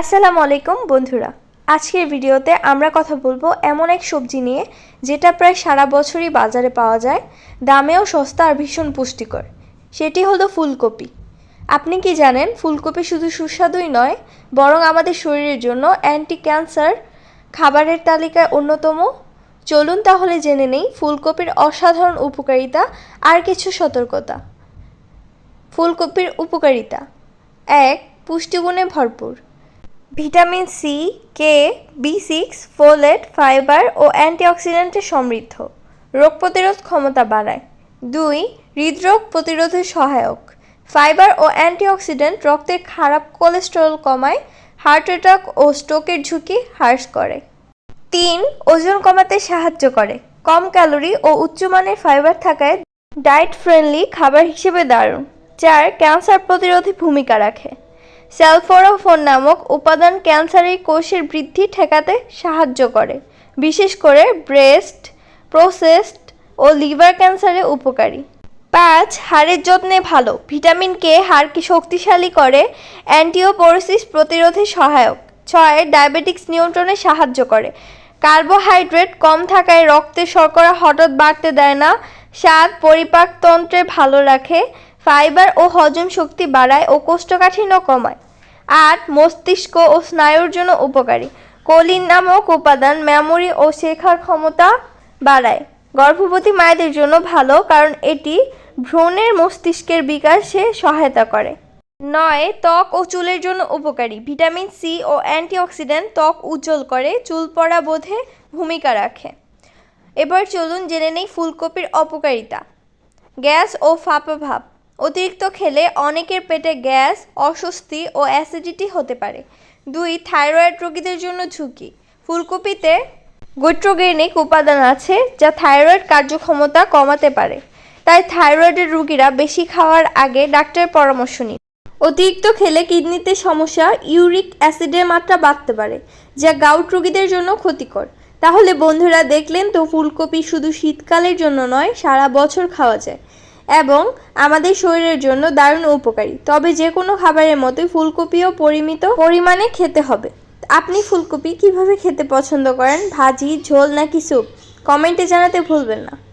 আসসালামু আলাইকুম বন্ধুরা। আজকের ভিডিওতে আমরা কথা বলব এমন এক সবজি নিয়ে, যেটা প্রায় সারা বছরই বাজারে পাওয়া যায়, দামেও সস্তা আর ভীষণ পুষ্টিকর। সেটি হলো ফুলকপি। আপনি কি জানেন, ফুলকপি শুধু সুস্বাদুই নয়, বরং আমাদের শরীরের জন্য অ্যান্টি ক্যান্সার খাবারের তালিকায় অন্যতম। চলুন তাহলে জেনে নেই ফুলকপির অসাধারণ উপকারিতা আর কিছু সতর্কতা। ফুলকপির উপকারিতা। এক, পুষ্টিগুণে ভরপুর। Vitamin C K B six folate fibre ও অ্যান্টিঅক্সিডেন্টে সমৃদ্ধ। রোগ প্রতিরোধ ক্ষমতা বাড়ায়। দুই, হৃদরোগ প্রতিরোধে সহায়ক। ফাইবার ও অ্যান্টিঅক্সিডেন্ট রক্তের খারাপ কোলেস্টেরল কমায় হার্ট অ্যাটাক ও স্ট্রোকের ঝুঁকি হ্রাস করে। তিন, ওজন কমাতে সাহায্য করে। কম ক্যালোরি ও উচ্চমানের ফাইবার থাকায় ডায়েট ফ্রেন্ডলি খাবার হিসেবে দারুণ। চার, ক্যান্সার প্রতিরোধে ভূমিকা রাখে। স্যালফোরাফোন নামক উপাদান ক্যান্সারের কোষের বৃদ্ধি ঠেকাতে সাহায্য করে, বিশেষ করে ব্রেস্ট প্রোসেসড ও লিভার ক্যান্সারে উপকারী। পাঁচ, হাড়ের যত্নে ভালো, ভিটামিন কে হাড়কে শক্তিশালী করে, অ্যান্টিওপোরোসিস প্রতিরোধে সহায়ক। ছয়, ডায়াবেটিক্স নিয়ন্ত্রণে সাহায্য করে। কার্বোহাইড্রেট কম থাকায় রক্তে শর্করা হঠাৎ বাড়তে দেয় না। সাত পরিপাকতন্ত্রে ভালো রাখে। ফাইবার ও হজম শক্তি বাড়ায় ও কোষ্ঠকাঠিন্য কমায়। আট মস্তিষ্ক ও স্নায়ুর জন্য উপকারী। কোলিন নামক উপাদান মেমোরি ও শেখার ক্ষমতা বাড়ায়। গর্ভবতী মায়েদের জন্য ভালো কারণ এটি ভ্রূণের মস্তিষ্কের বিকাশে সহায়তা করে। নয়, ত্বক ও চুলের জন্য উপকারী। ভিটামিন সি ও অ্যান্টিঅক্সিডেন্ট ত্বক উজ্জ্বল করে, চুল পড়া বোধে ভূমিকা রাখে। এবার চলুন জেনে নেই ফুলকপির অপকারিতা। গ্যাস ও ফাঁপা ভাব। অতিরিক্ত খেলে অনেকের পেটে গ্যাস, অস্বস্তি ও অ্যাসিডিটি হতে পারে। দুই, থাইরয়েড রোগীদের জন্য ঝুঁকি। ফুলকপিতে গৈট্রোগেনিক উপাদান আছে যা থাইরয়েড কার্যক্ষমতা কমাতে পারে। তাই থাইরয়েডের রোগীরা বেশি খাওয়ার আগে ডাক্তারের পরামর্শ নিন। অতিরিক্ত খেলে কিডনিতে সমস্যা, ইউরিক অ্যাসিডের মাত্রা বাড়তে পারে, যা গাউট রোগীদের জন্য ক্ষতিকর। তাহলে বন্ধুরা দেখলেন তো ফুলকপি শুধু শীতকালের জন্য নয়, সারা বছর খাওয়া যায়। এবং আমাদের শরীরের জন্য দারুণ উপকারী। তবে যে কোনো খাবারের মতোই ফুলকপিও পরিমিত পরিমাণে খেতে হবে। আপনি ফুলকপি কীভাবে খেতে পছন্দ করেন? ভাজি, ঝোল নাকি স্যুপ? কমেন্টে জানাতে ভুলবেন না।